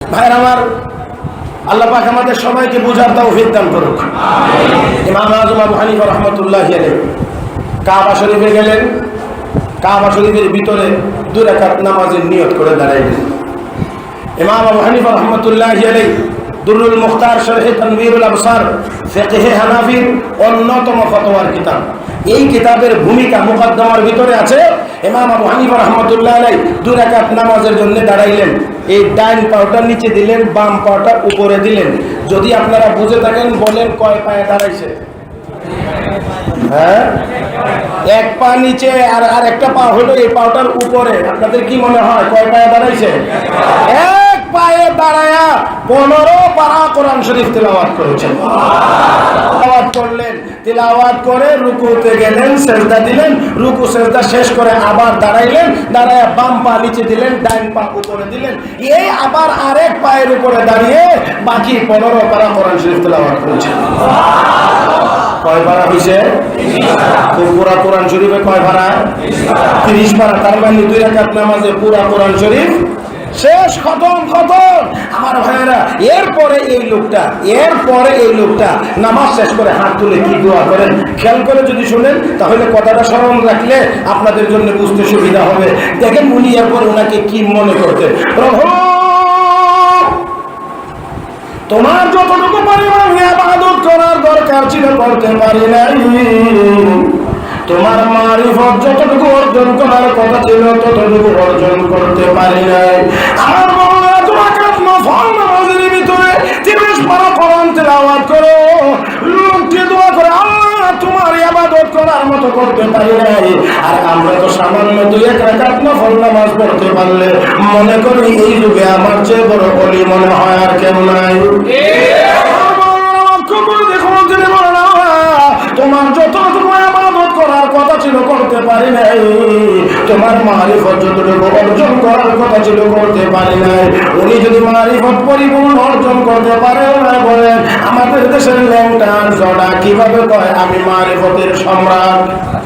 ভাইয়ের আমার, আল্লাহ পাক আমাদের সবাইকে বোঝার তাও দান করুক। ইমাম আজম আবু হানিফা রহমতুল্লাহ কাবা শরীফে গেলেন, কাবা শরীফের ভিতরে দু রাকাত নামাজের নিয়ত করে দাঁড়াইলেন। ইমাম আবু হানিফা রহমতুল্লাহ দুরুল মুখতার শরহে তানবীরুল আবসার, ফিকহে হানাফির অন্যতম ফতোয়ার কিতাব। এই কিতাবের ভূমিকা মুকদ্দমার ভিতরে আছে। ইমাম আবু হানিফা রহমতুল্লাহ আলাই দুই রাকাত নামাজের জন্য দাঁড়াইলেন। এই ডাইন পাওটার নিচে দিলেন, বাম পাওটা উপরে দিলেন। যদি আপনারা বুঝে থাকেন, বলেন কয় পায়ে দাঁড়াইছে। হ্যাঁ? এক পা নিচে আর আর একটা পা হলো এই পাওটার উপরে। আপনাদের কি মনে হয় কয় পায়ে দাঁড়াইছে? দাঁড়ায়া পনেরো পারা কোরআন শরীফ তেলাওয়াত করেছেন। করলেন, তেলাওয়াত করে রুকুতে গেলেন, সেজদা দিলেন, রুকু সেজদা শেষ করে আবার দাঁড়াইলেন দাঁড়ায় বাম পা নিচে দিলেন, ডাইন পা উপরে দিলেন। এই আবার আরেক পায়ের উপরে দাঁড়িয়ে বাকি পনেরো পারা কোরআন শরীফ তেলাওয়াত করেছেন। কয় পারা হয়েছে পুরা কোরআন শরীফে কয় পারা? তিরিশ পারা। তার মানে দুই রাকাত নামাজে পুরা কোরআন শরীফ শেষ খতম খতম। আমার ভাইয়েরা, এরপরে এই লোকটা, এরপরে এই লোকটা নামাজ শেষ করে হাত তুলে কি দোয়া করেন? খেয়াল করে যদি শুনেন, তাহলে কথাটা স্মরণ রাখলে আপনাদের জন্য বুঝতে সুবিধা হবে। দেখেন উনি এরপর ওনাকে কি মনে করতেন। প্রভু, তোমার যতটুকু পরিমাণ করার দরকার ছিল করতে পারি নাই। তোমার মারিফত যতটুকু অর্জন করার কথা ছিল ততটুকু অর্জন করতে পারি নাই। আমার বাবা তোমাকে নফল নামাজের ভিতরে তিরিশ পারা কোরআন তেলাওয়াত করো। লোকটি দোয়া করে আল্লাহ তোমার ইবাদত করার মতো করতে পারি নাই। আর আমরা তো সামান্য দুই এক রাকাত নফল নামাজ পড়তে পারলে মনে করি এই যুগে আমার চেয়ে বড় বলি মনে হয় আর কেন নাই। লক্ষ্য করে দেখো কথা ছিল করতে পারি নাই। তোমার মারিফত যতটুকু অর্জন করার কথা ছিল, করতে পারি নাই। উনি যদি মারিফত পরিপূর্ণ অর্জন করতে পারে না বলেন আমাদের দেশের ল্যাংটার জড়া কীভাবে কয়? আমি মারিফতের সম্রাট।